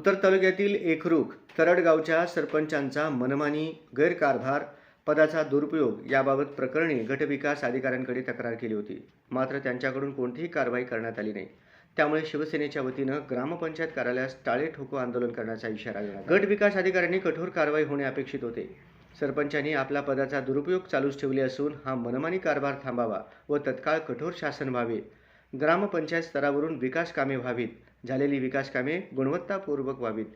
उत्तर तालुक्यातील एकरूख तरडगावच्या सरपंचांचा मनमानी गैरकारभार पदाचा दुरुपयोग याबाबत प्रकरणी गटविकास अधिकाऱ्यांकडे तक्रार केली होती. मात्र त्यांच्याकडून कोणतीही कारवाई करण्यात आली नाही. त्यामुळे शिवसेनेच्या वतीनं ग्रामपंचायत कार्यालयास टाळे ठोको आंदोलन करण्याचा इशारा दिला गट विकास अधिकाऱ्यांनी कठोर कारवाई होणे अपेक्षित होते. सरपंचांनी आपला पदाचा दुरुपयोग चालूच ठेवले असून हा मनमानी कारभार थांबावा व तत्काळ कठोर शासन व्हावे ग्रामपंचायत स्तरावरून विकास कामे व्हावीत. झालेली विकास कामे गुणवत्तापूर्वक व्हावीत.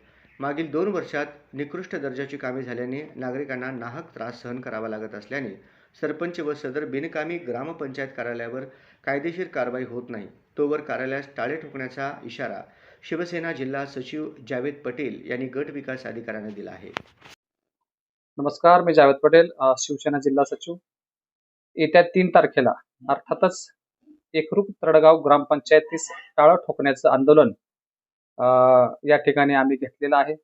मागील दोन वर्षात निकृष्ट दर्जाची कामे झाल्याने नागरिकांना नाहक त्रास सहन करावा लागत असल्याने सरपंच व सदर बिनकामी ग्रामपंचायत कार्यालयावर कायदेशीर कारवाई होत नाही. तोवर कार्यालयास टाळे ठोकण्याचा इशारा शिवसेना जिल्हा सचिव जावेद पटेल यांनी गट विकास अधिकाऱ्यांना दिला आहे. नमस्कार मी जावेद पटेल शिवसेना जिल्हा सचिव. येत्या तीन तारखेला अर्थातच एकरूप तडगाव ग्रामपंचायतीस टाळं ठोकण्याचं आंदोलन या ठिकाणी आम्ही घेतलेलं आहे.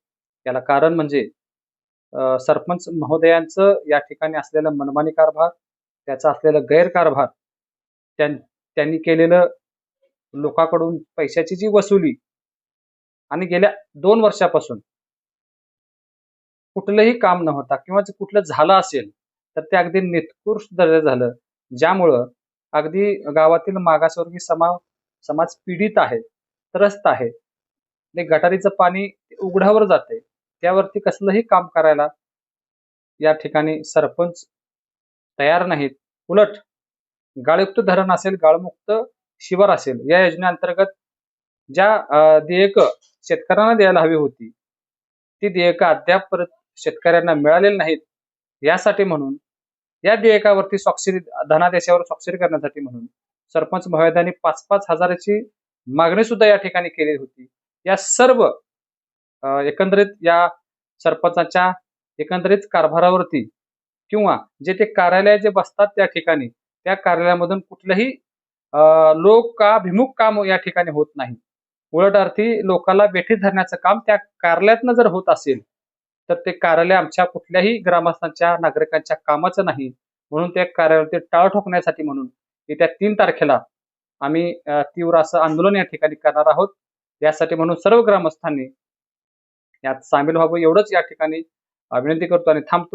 याला कारण म्हणजे सरपंच महोदयांचं या ठिकाणी असलेलं मनमानी कारभार त्याचा असलेला गैरकारभार त्यांनी केलेलं लोकांकडून पैशाची जी वसुली आणि गेल्या दोन वर्षापासून कुठलंही काम न होता किंवा जे कुठलं झालं असेल तर ते अगदी निकृष्ट दर्जा झालं. ज्यामुळं अगदी गावातील मागासवर्गीय समाज समाज पीडित आहे त्रस्त आहे. ते गटारीचं पाणी उघड्यावर जाते. त्यावरती कसलंही काम करायला या ठिकाणी सरपंच तयार नाहीत. उलट गाळयुक्त धरण असेल गाळमुक्त शिवार असेल या योजनेअंतर्गत ज्या देयक शेतकऱ्यांना द्यायला हवी होती ती देयक अद्याप परत शेतकऱ्यांना मिळालेली नाहीत यासाठी म्हणून या देयकावरती स्वाक्षरी धनादेशावर स्वाक्षरी करण्यासाठी म्हणून सरपंच महोदयांनी पाच पाच हजाराची मागणी सुद्धा या ठिकाणी केली होती. या सर्व एकंदरीत या सरपंचाच्या एकंदरीत कारभारावरती किंवा जे ते कार्यालय जे बसतात त्या ठिकाणी त्या कार्यालयामधून कुठलंही अं, लोकाभिमुख काम या ठिकाणी होत नाही. उलट अर्थी लोकांना बेठीत धरण्याचं काम त्या कार्यालयातनं जर होत असेल तर ते कार्यालय आमच्या कुठल्याही ग्रामस्थांच्या नागरिकांच्या कामाचं नाही. म्हणून त्या कार्यालयावरती टाळ ठोकण्यासाठी म्हणून येत्या तीन तारखेला आम्ही तीव्र असं आंदोलन या ठिकाणी करणार आहोत. यासाठी म्हणून सर्व ग्रामस्थांनी यात सामील व्हावं एवढंच या ठिकाणी विनंती करतो आणि थांबतो.